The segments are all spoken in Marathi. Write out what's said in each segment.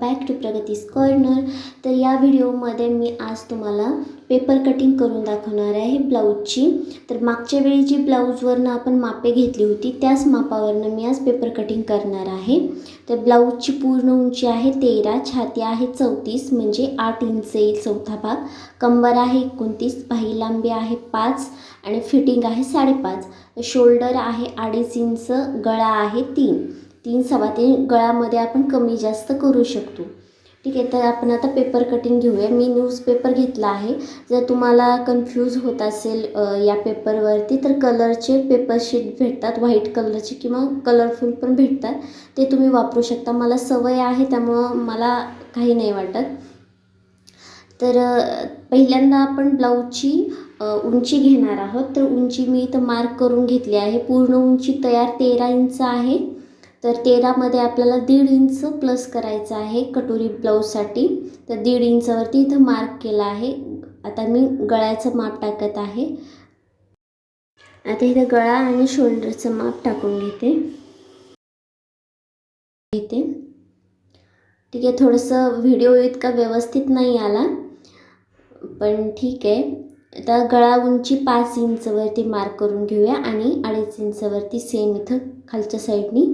बॅक टू प्रगतीस कॉर्नर तर या व्हिडिओमध्ये मी आज तुम्हाला पेपर कटिंग करून दाखवणार आहे ब्लाऊजची तर मागच्या वेळी जी ब्लाऊजवरनं आपण मापे घेतली होती त्याच मापावरनं मी आज पेपर कटिंग करणार आहे. तर ब्लाऊजची पूर्ण उंची आहे तेरा छाती आहे चौतीस म्हणजे आठ इंच येईल चौथा भाग. कंबर आहे एकोणतीस बाही लांबी आहे पाच आणि फिटिंग आहे साडेपाच. शोल्डर आहे अडीच इंच गळा आहे तीन. तीन सव्वा तीन गळामध्ये आपण कमी जास्त करू शकतो. ठीक आहे तर आपण आता पेपर कटिंग घेऊया. मी न्यूजपेपर घेतला आहे. जर तुम्हाला कन्फ्यूज होत असेल या पेपरवरती तर कलरचे पेपर शीट भेटतात. व्हाईट कलरचे किंवा कलरफुल पण भेटतात. ते तुम्ही वापरू शकता. मला सवय आहे त्यामुळं मला काही नाही वाटत. तर पहिल्यांदा आपण ब्लाऊजची उंची घेणार आहोत. तर उंची मी इथं मार्क करून घेतली आहे. पूर्ण उंची तयार तेरा इंच आहे. तर तेरामध्ये आपल्याला दीड इंच प्लस करायचं आहे कटोरी ब्लाऊजसाठी तर दीड इंचावरती इथं मार्क केला आहे. आता मी गळ्याचं माप टाकत आहे. आता इथं गळा आणि शोल्डरचं माप टाकून घेते. घेते ठीक आहे थोडंसं व्हिडिओ इतका व्यवस्थित नाही आला पण ठीक आहे. आता गळा उंची पाच इंचवरती मार्क करून घेऊया आणि अडीच इंचवरती सेम इथं खालच्या साईडनी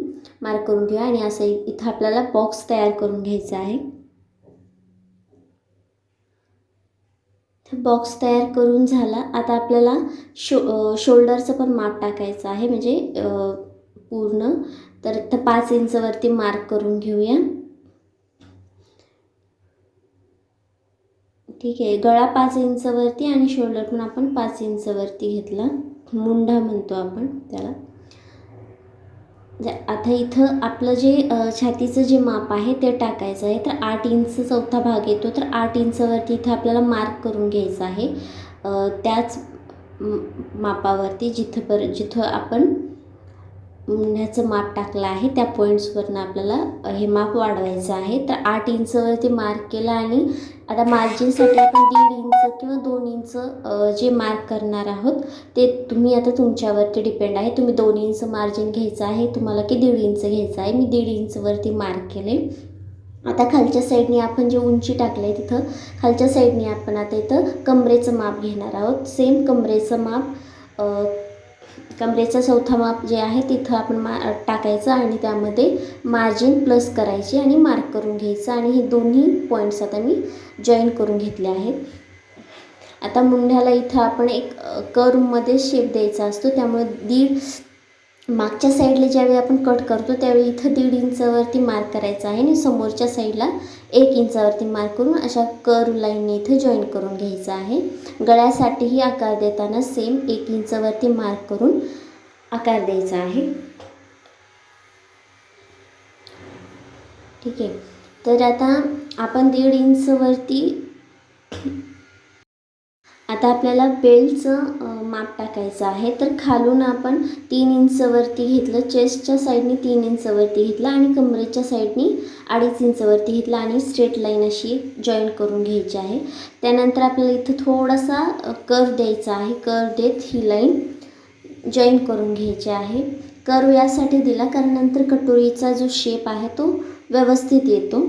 मार्क करून घेऊया आणि असं इथं आपल्याला बॉक्स तयार करून घ्यायचा आहे. बॉक्स तयार करून झाला. आता आपल्याला शो शोल्डरचं पण माप टाकायचं आहे म्हणजे पूर्ण. तर इथं पाच इंचवरती मार्क करून घेऊया. ठीक आहे. गळा पाच इंचवरती आणि शोल्डर पण आपण पाच इंचवरती घेतला. मुंडा म्हणतो आपण त्याला. जे- आता इथं आपलं जे छातीचं जे माप आहे ते टाकायचं आहे. तर आठ इंच चौथा भाग येतो तर आठ इंचवरती इथं आपल्याला मार्क करून घ्यायचं आहे. त्याच मापावरती जिथं पर जिथं आपण मुंढ्याचं माप टाकलं आहे. त्या पॉईंट्सवरनं आपल्याला हे माप वाढवायचं आहे. तर आठ इंचवरती मार्क केलं आणि आता मार्जिनसाठी आपण दीड इंच किंवा दोन इंच जे मार्क करणार आहोत ते तुम्ही आता तुमच्यावरती डिपेंड आहे. तुम्ही दोन इंच मार्जिन घ्यायचं आहे. तुम्हाला की दीड इंच घ्यायचं आहे. मी दीड इंचवरती मार्क केले. आता खालच्या साईडने आपण जे उंची टाकलं आहे तिथं खालच्या साईडने आपण आता इथं कमरेचं माप घेणार आहोत. सेम कमरेचं माप कमरेचा चौथा माप जे आहे तिथं आपण मा टाकायचं आणि त्यामध्ये मार्जिन प्लस करायची आणि मार्क करून घ्यायचं. आणि हे दोन्ही पॉईंट्स आता मी जॉईन करून घेतले आहेत. आता मुंढ्याला इथं आपण एक कर्वमध्ये शेप द्यायचा असतो. त्यामुळे दीड मागच्या साईडला ज्यावेळी आपण कट करतो त्यावेळी इथं दीड इंचावरती मार्क करायचा आहे आणि समोरच्या साईडला एक इंचावरती मार्क करून अशा कर लाईनने इथं जॉईन करून घ्यायचं आहे. गळ्यासाठीही आकार देताना सेम एक इंचावरती मार्क करून आकार द्यायचा आहे. ठीक आहे. तर आता आपण दीड इंचवरती आता आपल्याला बेल्टचं माप टाकायचं आहे. तर खालून आपण तीन इंचवरती घेतलं चेस्टच्या साईडनी तीन इंचवरती घेतलं आणि कमरेच्या साईडनी अडीच इंचवरती घेतलं आणि स्ट्रेट लाईन अशी जॉईन करून घ्यायची आहे. त्यानंतर आपल्याला इथं थोडासा कर्व द्यायचा आहे. कर्व देत ही लाईन जॉईन करून घ्यायची आहे. कर्व यासाठी दिला कारण नंतर कटोरीचा जो शेप आहे तो व्यवस्थित येतो.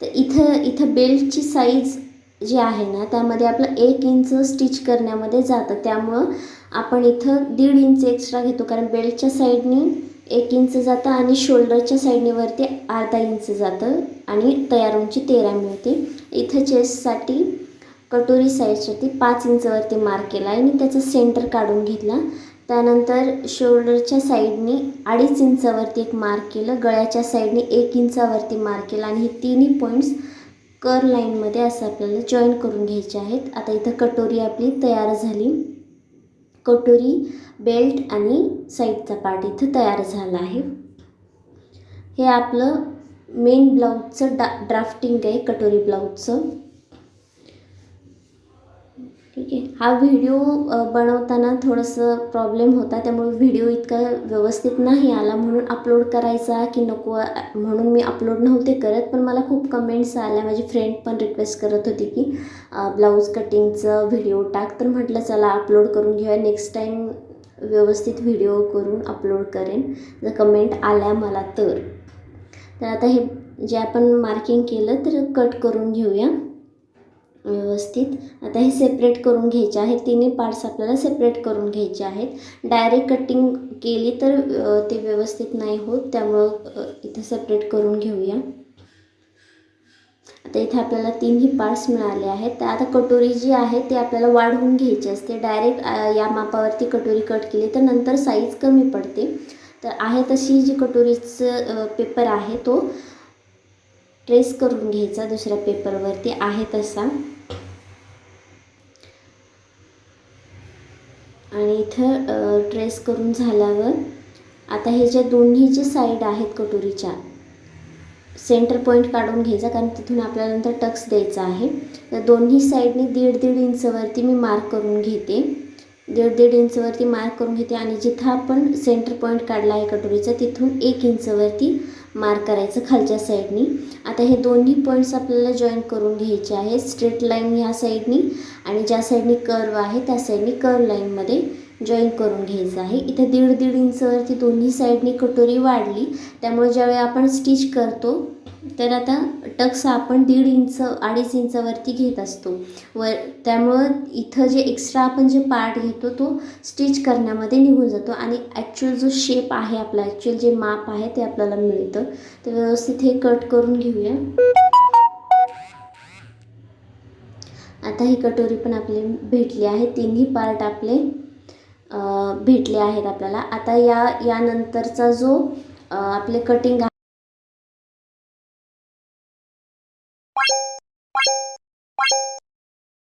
तर इथं इथं बेल्टची साईज जे आहे ना त्यामध्ये आपलं एक इंच स्टिच करण्यामध्ये जातं. त्यामुळं आपण इथं दीड इंच एक्स्ट्रा घेतो. कारण बेल्टच्या साईडनी एक इंच जातं आणि शोल्डरच्या साईडने वरती अर्धा इंच जातं आणि तयार उंची तेरा मिळते. इथं चेस्टसाठी कटोरी साईजसाठी पाच इंचवरती मार्क केला आणि त्याचा सेंटर काढून घेतला. त्यानंतर शोल्डरच्या साईडनी अडीच इंचावरती एक मार्क केलं. गळ्याच्या साईडने एक इंचावरती मार्क केला आणि हे तिन्ही पॉईंट्स कर लाईनमध्ये असं आपल्याला जॉईन करून घ्यायचे आहेत. आता इथं कटोरी आपली तयार झाली. कटोरी बेल्ट आणि साईडचा पार्ट इथं तयार झाला आहे. हे आपलं मेन ब्लाऊजचं डा ड्राफ्टिंग आहे कटोरी ब्लाऊजचं ठीक आहे. हा व्हिडिओ बनवताना थोडंसं प्रॉब्लेम होता. त्यामुळे व्हिडिओ इतका व्यवस्थित नाही आला. म्हणून अपलोड करायचा की नको म्हणून मी अपलोड नव्हते करत. पण मला खूप कमेंट्स आल्या. माझी फ्रेंड पण रिक्वेस्ट करत होती की ब्लाऊज कटिंगचं व्हिडिओ टाक. तर म्हटलं चला अपलोड करून घेऊया. नेक्स्ट टाईम व्यवस्थित व्हिडिओ करून अपलोड करेन. जर कमेंट आल्या मला तर. तर आता हे जे आपण मार्किंग केलं तर कट करून घेऊया. व्यवस्थित. आता हे सेपरेट करून घ्यायचे आहेत. तिन्ही पार्ट्स आपल्याला सेपरेट करून घ्यायचे आहेत. डायरेक्ट कटिंग केली तर ते व्यवस्थित नाही होत. त्यामुळं इथे इथं सेपरेट करून घेऊया. आता इथे आपल्याला तिन्ही पार्ट्स मिळाले आहेत. तर आता कटोरी जी आहे ती आपल्याला वाढवून घ्यायची असते. डायरेक्ट या मापावरती कटोरी कट केली तर नंतर साईज कमी पडते. तर आहे तशी जी कटोरीचं पेपर आहे तो ट्रेस करून घ्यायचा दुसऱ्या पेपरवरती आहे तसा. आणि इथं ट्रेस करून झाल्यावर आता हे ज्या दोन्ही जे साईड आहेत कटोरीच्या सेंटर पॉईंट काढून घ्यायचा कारण तिथून आपल्याला नंतर टक्स द्यायचा आहे. तर दोन्ही साईडने दीड दीड इंचवरती मी मार्क करून घेते. दीड दीड इंचवरती मार्क करून घेते. आणि जिथं आपण सेंटर पॉईंट काढला आहे कटोरीचा तिथून एक इंचवरती मार्क करायचं खालच्या साईडनी आता हे दोन्ही पॉईंट्स आपल्याला जॉईन करून घ्यायचे आहे स्ट्रेट लाईन ह्या साईडनी आणि ज्या साईडनी कर्व आहे त्या साईडनी कर्व लाईनमध्ये जॉईन करून घ्यायचं आहे. इथे दीड दीड इंचवरती दोन्ही साईडनी कटोरी वाढली. त्यामुळे ज्यावेळी आपण स्टिच करतो तर आता टक्स आपण दीड इंच अडीच इंचावरती घेत असतो. व त्यामुळं इथं जे एक्स्ट्रा आपण जे पार्ट घेतो तो स्टिच करण्यामध्ये निघून जातो. आणि ॲक्च्युअल जो शेप आहे आपला ॲक्च्युअल जे माप आहे ते आपल्याला मिळतं. तर व्यवस्थित हे कट करून घेऊया. आता ही कटोरी पण आपली भेटली आहे. तिन्ही पार्ट आपले भेटले आहेत आपल्याला. आता या यानंतरचा जो अ, आपले कटिंग